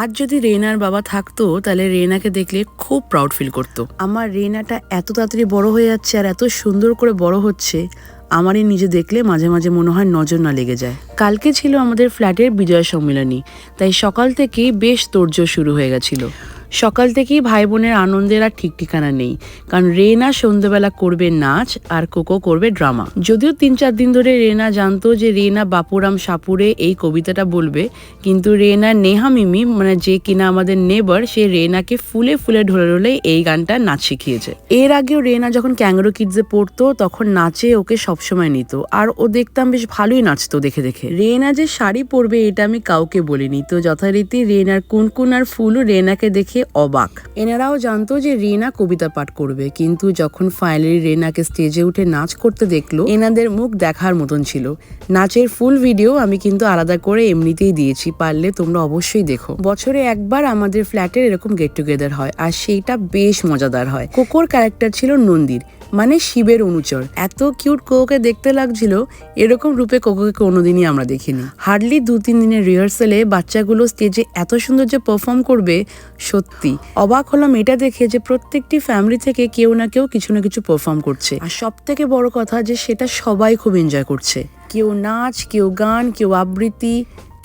আজ যদি রেনার বাবা থাকতো তাহলে রেনাকে দেখলে খুব প্রাউড ফিল করতো। আমার রেনাটা এত তাড়াতাড়ি বড় হয়ে যাচ্ছে আর এত সুন্দর করে বড় হচ্ছে আমারই নিজে দেখলে মাঝে মাঝে মনে হয় নজর না লেগে যায়। কালকে ছিল আমাদের ফ্ল্যাটের বিজয় সম্মিলনী তাই সকাল থেকেই বেশ তোর্য শুরু হয়ে গেছিল। সকাল থেকেই ভাই বোনের আনন্দের আর ঠিক ঠিকানা নেই। কারণ রেনা সন্ধ্যেবেলা করবে নাচ আর কোকো করবে ড্রামা। যদিও তিন চার দিন ধরে রেনা জানতো যে রেনা বাপুরাম সাপুরে এই কবিতাটা বলবে, কিন্তু রেনা নেহা মিমি মানে যে কিনা আমাদের নেবার, সে রেনাকে ফুলে ফুলে ঢলে ঢলে এই গানটা নাচ শিখিয়েছে। এর আগেও রেনা যখন ক্যাঙ্গারো কিডসে পড়তো, তখন নাচে ওকে সবসময় নিত। আর ও দেখতাম বেশ ভালোই নাচতো দেখে দেখে। রেনা যে শাড়ি পরবে, এটা আমি কাউকে বলিনি। তো যথারীতি রেনার কুনকুন আর ফুলও রেনাকে দেখে অবাক। এনারাও জানতো যে রেনা কবিতা পাঠ করবে, কিন্তু যখন ফাইনালি রেনাকে স্টেজে উঠে নাচ করতে দেখল, এনাদের মুখ দেখার মতন ছিল। নাচের ফুল ভিডিও আমি কিন্তু আলাদা করে এমনিতেই দিয়েছি, পারলে তোমরা অবশ্যই দেখো। বছরে একবার আমাদের ফ্ল্যাটের এরকম গেট টুগেদার হয়, আর সেইটা বেশ মজাদার হয়। কোকোর ক্যারেক্টার ছিল নন্দীর। মানে শিবের অনুচর। এত কিউট কোকোকে দেখতে লাগছিল, এরকম রূপে কোকোকে কোনোদিনই আমরা দেখিনি। হার্ডলি দু তিন দিনের রিহার্সালে বাচ্চাগুলো স্টেজে এত সুন্দর যে পারফর্ম করবে, সত্যি। অবাক হলাম এটা দেখে যে প্রত্যেকটি ফ্যামিলি থেকে কেউ না কেউ কিছু না কিছু পারফর্ম করছে। আর সব থেকে বড় কথা যে সেটা সবাই খুব এনজয় করছে। কেউ নাচ, কেউ গান, কেউ আবৃত্তি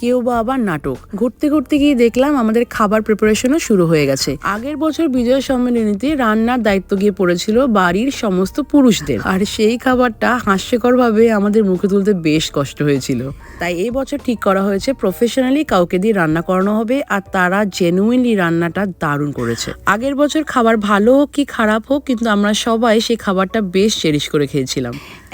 কেউ বা আবার নাটক। ঘুরতে ঘুরতে গিয়ে দেখলাম আমাদের খাবার প্রিপারেশনও শুরু হয়ে গেছে। আগের বছর বিজয় সম্মেলনীতে রান্নার দায়িত্ব গিয়ে পড়েছিল বাড়ির সমস্ত পুরুষদের। আর সেই খাবারটা হাস্যকর ভাবে আমাদের মুখে তুলতে বেশ কষ্ট হয়েছিল। তাই এই বছর ঠিক করা হয়েছে প্রফেশনালি কাউকে দিয়ে রান্না করানো হবে আর তারা জেনুইনলি রান্নাটা দারুণ করেছে। আগের বছর খাবার ভালো হোক কি খারাপ হোক, কিন্তু আমরা সবাই সেই খাবারটা বেশ চেরিশ করে খেয়েছিলাম।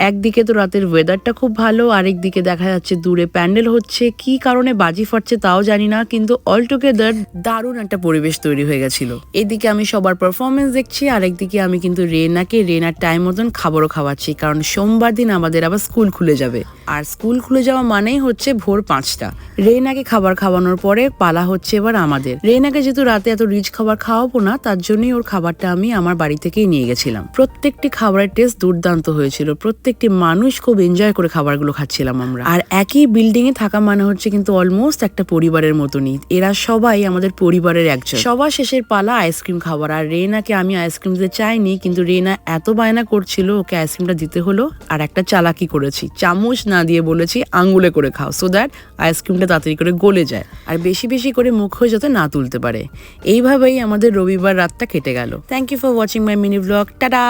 একদিকে তো রাতের ওয়েদারটা খুব ভালো আরেক দিকে দেখা যাচ্ছে দূরে প্যান্ডেল হচ্ছে, কি কারণে বাজি ফাটছে তাও জানি না, কিন্তু অল টুগেদার দারুণ একটা পরিবেশ তৈরি হয়ে গেছিল। এদিকে আমি সবার পারফরমেন্স দেখছি আর একদিকে আমি কিন্তু রেনাকে রেনার টাইম মতন খাবারও খাওয়াচ্ছি, কারণ সোমবার দিন আমাদের আবার স্কুল খুলে যাবে। আর স্কুল খুলে যাওয়া মানেই হচ্ছে ভোর পাঁচটা। রেনাকে খাবার খাওয়ানোর পরে পালা হচ্ছে এবার আমাদের। রেনাকে যেহেতু রাতে এত রিচ খাবার খাওয়াবো না, তার জন্যই ওর খাবারটা আমি আমার বাড়ি থেকেই নিয়ে গেছিলাম। প্রত্যেকটি খাবারের টেস্ট দুর্দান্ত হয়েছিল। প্রত্যেকটি মানুষ খুব এনজয় করে খাবারগুলো খাচ্ছিলাম আমরা। আর একই বিল্ডিং এ থাকা মানে হচ্ছে কিন্তু অলমোস্ট একটা পরিবারের মতনই। এরা সবাই আমাদের পরিবারের একজন। সবার শেষের পালা আইসক্রিম খাবার আর রেনাকে আমি আইসক্রিম দিতে চাইনি, কিন্তু রেনা এত বায়না করছিল, ওকে আইসক্রিমটা দিতে হলো আর একটা চালাকি করেছি। চামচ না দিয়ে বলেছি, আঙ্গুলে করে খাও সো দ্যাট আইসক্রিমটা তাড়াতাড়ি করে গলে যায়। আর বেশি বেশি করে মুখে যাতে না তুলতে পারে। এইভাবেই আমাদের রবিবার রাতটা কেটে গেল। Thank you for watching my mini blog tata